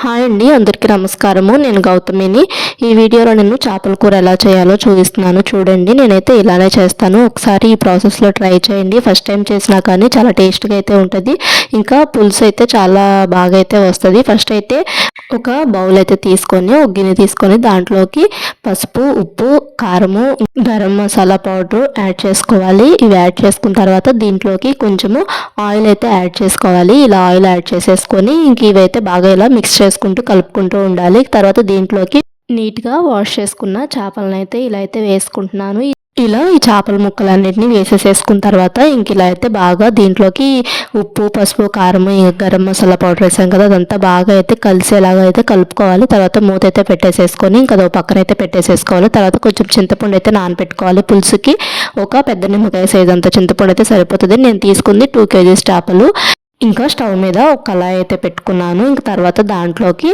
Hi అండి అందరికీ నమస్కారము. నేను గౌతమిని. ఈ వీడియోలో నేను చేపల కూర ఎలా చేయాలో చూపిస్తున్నాను. చూడండి నేనైతే ఇలానే చేస్తాను. ఒకసారి ఈ ప్రాసెస్లో ట్రై చేయండి. ఫస్ట్ టైం చేసినా కానీ చాలా టేస్ట్గా అయితే ఉంటుంది. ఇంకా పులుసు అయితే చాలా బాగా అయితే వస్తుంది. ఫస్ట్ అయితే ఒక బౌల్ అయితే తీసుకొని ఒక గిన్నె తీసుకొని దాంట్లోకి పసుపు ఉప్పు కారము గరం మసాలా పౌడర్ యాడ్ చేసుకోవాలి. ఇవి యాడ్ చేసుకున్న తర్వాత దీంట్లోకి కొంచెము ఆయిల్ అయితే యాడ్ చేసుకోవాలి. ఇలా ఆయిల్ యాడ్ చేసేసుకొని ఇంక ఇవైతే బాగా ఇలా మిక్స్ చేసుకుంటూ కలుపుకుంటూ ఉండాలి. తర్వాత దీంట్లోకి నీట్గా వాష్ చేసుకున్న చేపలను అయితే ఇలా అయితే వేసుకుంటున్నాను. ఇలా ఈ చేపల ముక్కలన్నిటిని వేసేసేసుకున్న తర్వాత ఇంక ఇలా అయితే బాగా దీంట్లోకి ఉప్పు పసుపు కారం గరం మసాలా పౌడర్ వేసాం కదా అదంతా బాగా అయితే కలిసేలాగా అయితే కలుపుకోవాలి. తర్వాత మూత అయితే పెట్టేసేసుకొని ఇంకా పక్కన అయితే పెట్టేసేసుకోవాలి. తర్వాత కొంచెం చింతపండు అయితే నానబెట్టుకోవాలి పులుసుకి ఒక పెద్ద నిమ్మకాయ సైజ్ అంత చింతపండు అయితే సరిపోతుంది. నేను తీసుకుంది టూ కేజీస్ చేపలు. ఇంకా స్టవ్ మీద ఒక కళాయి అయితే పెట్టుకున్నాను. ఇంక తర్వాత దాంట్లోకి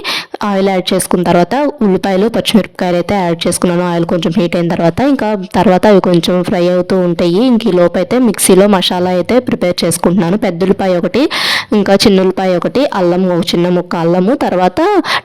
ఆయిల్ యాడ్ చేసుకున్న తర్వాత ఉల్లిపాయలు పచ్చిమిరపకాయలు అయితే యాడ్ చేసుకున్నాను. ఆయిల్ కొంచెం హీట్ అయిన తర్వాత ఇంకా తర్వాత అవి కొంచెం ఫ్రై అవుతూ ఉంటాయి. ఇంక ఈ లోపు అయితే మిక్సీలో మసాలా అయితే ప్రిపేర్ చేసుకుంటున్నాను. పెద్ద ఉల్లిపాయ ఒకటి ఇంకా చిన్న ఉల్లిపాయ ఒకటి అల్లం ఒక చిన్న ముక్క అల్లము తర్వాత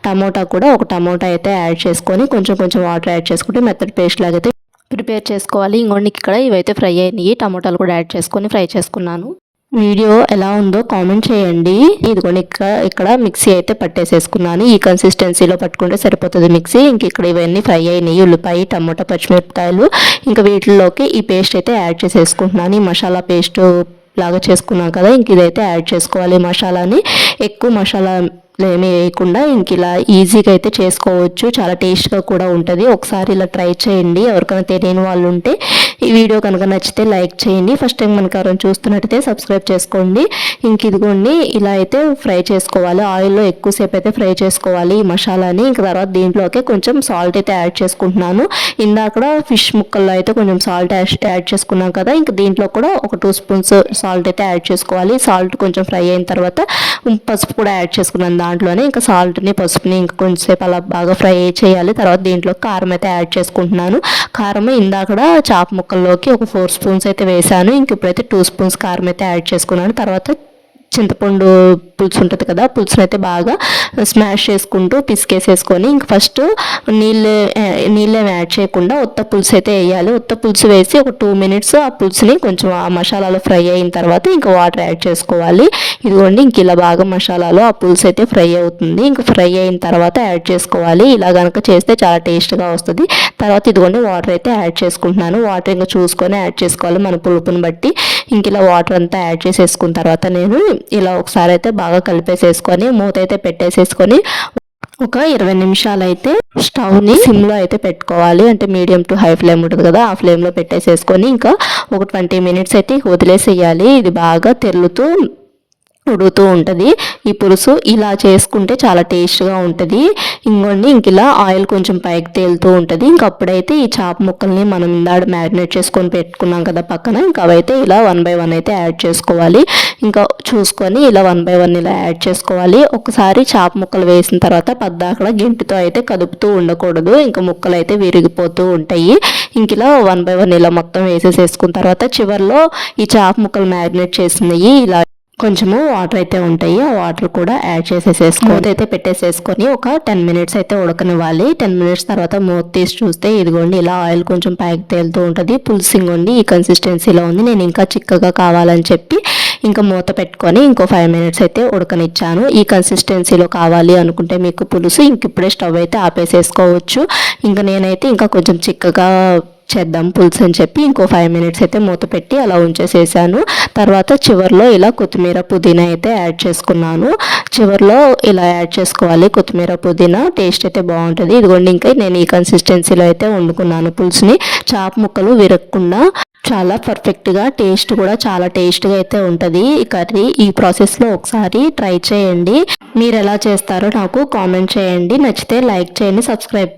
టమోటా కూడా ఒక టమోటా అయితే యాడ్ చేసుకొని కొంచెం కొంచెం వాటర్ యాడ్ చేసుకుంటే మెత్తడి పేస్ట్ లాగైతే ప్రిపేర్ చేసుకోవాలి. ఇంకొండికి ఇక్కడ ఇవైతే ఫ్రై అయినాయి. టమోటాలు కూడా యాడ్ చేసుకొని ఫ్రై చేసుకున్నాను. వీడియో ఎలా ఉందో కామెంట్ చేయండి. ఇదిగోండి ఇక్కడ ఇక్కడ మిక్సీ అయితే పట్టేసేసుకున్నాను. ఈ కన్సిస్టెన్సీలో పట్టుకుంటే సరిపోతుంది మిక్సీ. ఇంక ఇక్కడ ఇవన్నీ ఫ్రై అయినాయి. ఉల్లిపాయ టమోటా పచ్చిమిరపకాయలు. ఇంకా వీటిలోకి ఈ పేస్ట్ అయితే యాడ్ చేసేసుకుంటున్నాను. ఈ మసాలా పేస్ట్ లాగా చేసుకున్నాం కదా ఇంక ఇదైతే యాడ్ చేసుకోవాలి మసాలాని. ఎక్కువ మసాలా ఏమీ వేయకుండా ఇంక ఇలా ఈజీగా అయితే చేసుకోవచ్చు. చాలా టేస్ట్గా కూడా ఉంటుంది. ఒకసారి ఇలా ట్రై చేయండి. ఎవరికైనా తెలియని వాళ్ళు ఉంటే ఈ వీడియో కనుక నచ్చితే లైక్ చేయండి. ఫస్ట్ టైం మన కారం చూస్తున్నట్టయితే సబ్స్క్రైబ్ చేసుకోండి. ఇంక ఇదిగోండి ఇలా అయితే ఫ్రై చేసుకోవాలి. ఆయిల్లో ఎక్కువసేపు అయితే ఫ్రై చేసుకోవాలి ఈ మసాలాని. ఇంక తర్వాత దీంట్లోకి కొంచెం సాల్ట్ అయితే యాడ్ చేసుకుంటున్నాను. ఇందాక ఫిష్ ముక్కల్లో అయితే కొంచెం సాల్ట్ యాడ్ చేసుకున్నాం కదా ఇంక దీంట్లో కూడా ఒక టూ స్పూన్స్ సాల్ట్ అయితే యాడ్ చేసుకోవాలి. సాల్ట్ కొంచెం ఫ్రై అయిన తర్వాత పసుపు కూడా యాడ్ చేసుకున్నాను దాంట్లోనే. ఇంకా సాల్ట్ని పసుపుని ఇంకా కొంచెంసేపు అలా బాగా ఫ్రై చేయాలి. తర్వాత దీంట్లో కారం అయితే యాడ్ చేసుకుంటున్నాను. కారం ఇందాక చాప ముక్కల్లోకి ఒక ఫోర్ స్పూన్స్ అయితే వేసాను ఇంక ఇప్పుడైతే టూ స్పూన్స్ కారం అయితే యాడ్ చేసుకున్నాను. తర్వాత చింతపండు పులుసు ఉంటుంది కదా పులుసుని అయితే బాగా స్మాష్ చేసుకుంటూ పిసికేసేసుకొని ఇంక ఫస్ట్ నీళ్ళు నీళ్ళు యాడ్ చేయకుండా ఉత్త పులుసు అయితే వేయాలి. ఉత్త పులుసు వేసి ఒక టూ మినిట్స్ ఆ పులుసుని కొంచెం ఆ మసాలాలో ఫ్రై అయిన తర్వాత ఇంకా వాటర్ యాడ్ చేసుకోవాలి. ఇదిగోండి ఇంక ఇలా బాగా మసాలాలో ఆ పులుసు అయితే ఫ్రై అవుతుంది. ఇంక ఫ్రై అయిన తర్వాత యాడ్ చేసుకోవాలి. ఇలా కనుక చేస్తే చాలా టేస్ట్గా వస్తుంది. తర్వాత ఇదిగోండి వాటర్ అయితే యాడ్ చేసుకుంటున్నాను. వాటర్ ఇంకా చూసుకొని యాడ్ చేసుకోవాలి మన పులుపుని బట్టి. ఇంక ఇలా వాటర్ అంతా యాడ్ చేసేసుకున్న తర్వాత నేను ఇలా ఒకసారి అయితే బాగా కలిపేసేసుకొని మూత అయితే పెట్టేసేసుకొని ఒక ఇరవై నిమిషాలు అయితే స్టవ్ని సిమ్లో అయితే పెట్టుకోవాలి. అంటే మీడియం టు హై ఫ్లేమ్ ఉంటుంది కదా ఆ ఫ్లేమ్లో పెట్టేసేసుకొని ఇంకా ఒక ట్వంటీ మినిట్స్ అయితే వదిలేసేయాలి. ఇది బాగా తెల్లుతూ ఉడుతూ ఉంటుంది. ఈ పులుసు ఇలా చేసుకుంటే చాలా టేస్ట్గా ఉంటుంది. ఇంకోండి ఇంక ఇలా ఆయిల్ కొంచెం పైకి తేలుతూ ఉంటుంది. ఇంకప్పుడైతే ఈ చాప ముక్కల్ని మనం ఇందాడు మ్యారినేట్ చేసుకొని పెట్టుకున్నాం కదా పక్కన ఇంకా అవైతే ఇలా వన్ బై వన్ అయితే యాడ్ చేసుకోవాలి. ఇంకా చూసుకొని ఇలా వన్ బై వన్ ఇలా యాడ్ చేసుకోవాలి. ఒకసారి చాప ముక్కలు వేసిన తర్వాత పద్దాకడ గింటితో అయితే కదుపుతూ ఉండకూడదు. ఇంకా ముక్కలు అయితే విరిగిపోతూ ఉంటాయి. ఇంక ఇలా వన్ బై వన్ ఇలా మొత్తం వేసేసేసుకున్న తర్వాత చివరిలో ఈ చాప ముక్కలు మ్యారినేట్ చేసినవి ఇలా కొంచెము వాటర్ అయితే ఉంటాయి. ఆ వాటర్ కూడా యాడ్ చేసేసేసుకో అయితే పెట్టేసేసుకొని ఒక టెన్ మినిట్స్ అయితే ఉడకనివ్వాలి. టెన్ మినిట్స్ తర్వాత మూత తీసి చూస్తే ఇదిగోండి ఇలా ఆయిల్ కొంచెం పైకి తేలుతూ ఉంటుంది. పులుసింగ్ ఉండి ఈ కన్సిస్టెన్సీలో ఉంది. నేను ఇంకా చిక్కగా కావాలని చెప్పి ఇంకా మూత పెట్టుకొని ఇంకో ఫైవ్ మినిట్స్ అయితే ఉడకనిచ్చాను. ఈ కన్సిస్టెన్సీలో కావాలి అనుకుంటే మీకు పులుసు ఇంక ఇప్పుడే స్టవ్ అయితే ఆపేసేసుకోవచ్చు. ఇంకా నేనైతే ఇంకా కొంచెం చిక్కగా చేద్దాం పులుసు అని చెప్పి ఇంకో ఫైవ్ మినిట్స్ అయితే మూత పెట్టి అలా ఉంచేసేసాను. తర్వాత చివరిలో ఇలా కొత్తిమీర పుదీనా అయితే యాడ్ చేసుకున్నాను. చివరిలో ఇలా యాడ్ చేసుకోవాలి కొత్తిమీర పుదీనా. టేస్ట్ అయితే బాగుంటుంది. ఇదిగోండి ఇంకా నేను ఈ కన్సిస్టెన్సీలో అయితే వండుకున్నాను పులుసుని. చాప్ ముక్కలు విరగకుండా చాలా పర్ఫెక్ట్గా టేస్ట్ కూడా చాలా టేస్ట్గా అయితే ఉంటుంది. ఈ కర్రీ ఈ ప్రాసెస్లో ఒకసారి ట్రై చేయండి. మీరు ఎలా చేస్తారో నాకు కామెంట్ చేయండి. నచ్చితే లైక్ చేయండి సబ్స్క్రైబ్